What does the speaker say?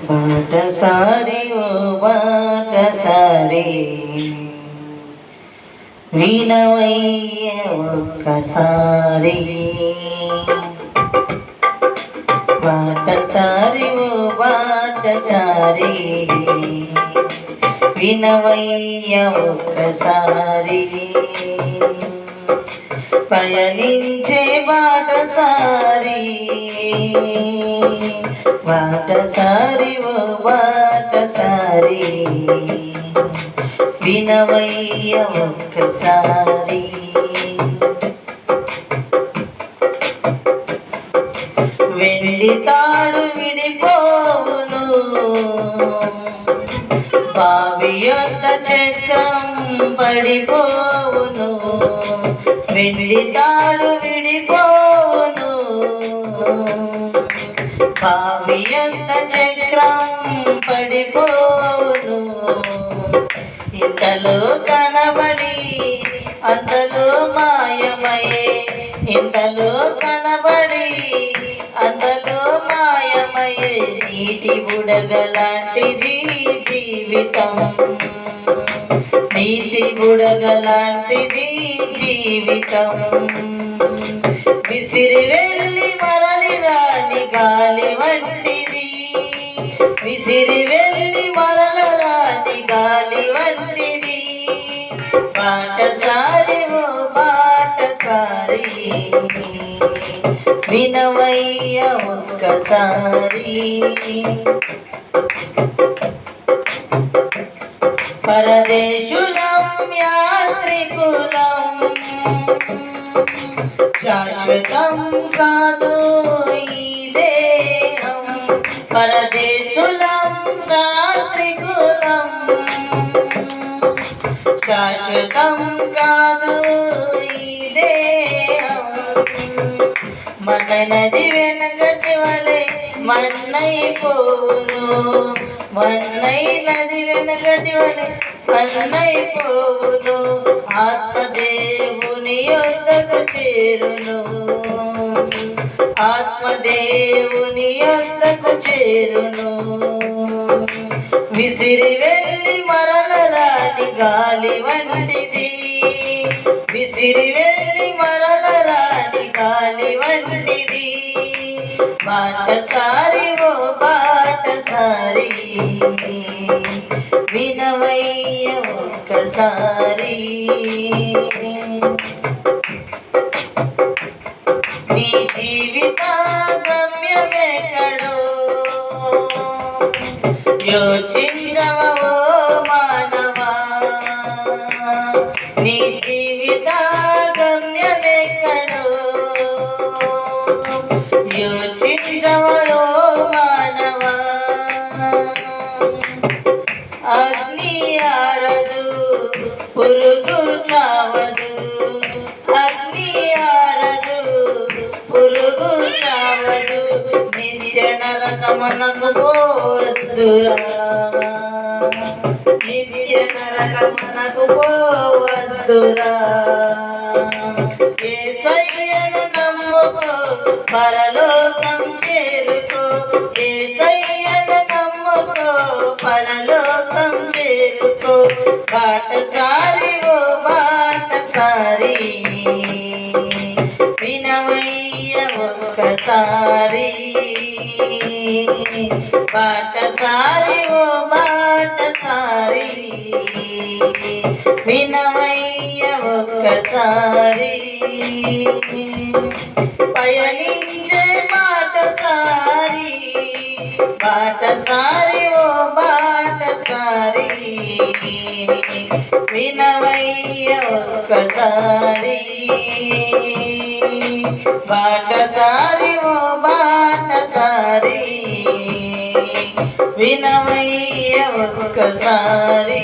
బాటసారి ఓ బాటసారి వినవయ్య ఒక్కసారి బాటసారి ఓ బాటసారి వినవయ్య ఒక్కసారి పయనించే బాటసారి వాటసారి ఓ వాటసారి. వినవయ్య ఒక్కసారి. వెండి తాడు విడిపోవును. బావి యొక్క చక్రం పడిపోవును. వెండి తాడు విడిపో పావి యొద్ద చక్రం పడిపోవును ఇంతలో కనబడి అంతలో మాయమయే ఇంతలో కనబడి అంతలో మాయమయే నీటి బుడగలాంటిది జీవితం. నీటి బుడగలాంటిది జీవితం. విసిరి వెళ్ళి మర గాలి గాలి వంటిది. విసిరి వెళ్ళి మరల రాని గాలి వంటిది. బాటసారి ఓ బాటసారి వినవయ్య ఒక్కసారి. పరదేశులం యాత్రికులం అమృతం కాదు ఈ దేహం. పరదేశులం రాత్రికులం. శాశ్వతం కాదు ఈ దేహం. మనది నది వెనకటి వలె మన్నైపోవును. మన్నై నది వెనకటి వలె మన్నైపోవును. ఆత్మదేవుని యొద్దకు చేరును. ఆత్మదేవుని యొద్దకు చేరును. విసిరి వెళ్ళి మరల రాని గాలి వంటిది. విసిరి వెళ్ళి మరల రాని గాలి వంటిది. బాటసారి ఓ బాటసారి వినవయ్య ఒక్కసారి. మీ జీవిత గమ్యమెక్కడో యోచించవో మానవా? నీ జీవిత గమ్యమెక్కడో? యోచించవో మానవా? అగ్ని ఆరదు పురుగు చావదు. అగ్ని ఆరదు పురుగు చావదు. నరకమనకు పోవద్దురా. నిత్య నరకమనకు పోవద్దురా. ఏసయ్యను నమ్ముకో పరలోకం చేరు పరలోకం చేరుకో బాటసారి ఓ బాటసారి వినవయ్య ఒక్కసారి. బాటసారి ఓ బాటసారి వినమయ్య ఒక్కసారి. పయనించే బాటసారి బాటసారి ఓ బాటసారి వినవయ్య ఒక్కసారి బాటసారి ఓ బాటసారి వినవయ్య ఒక్కసారి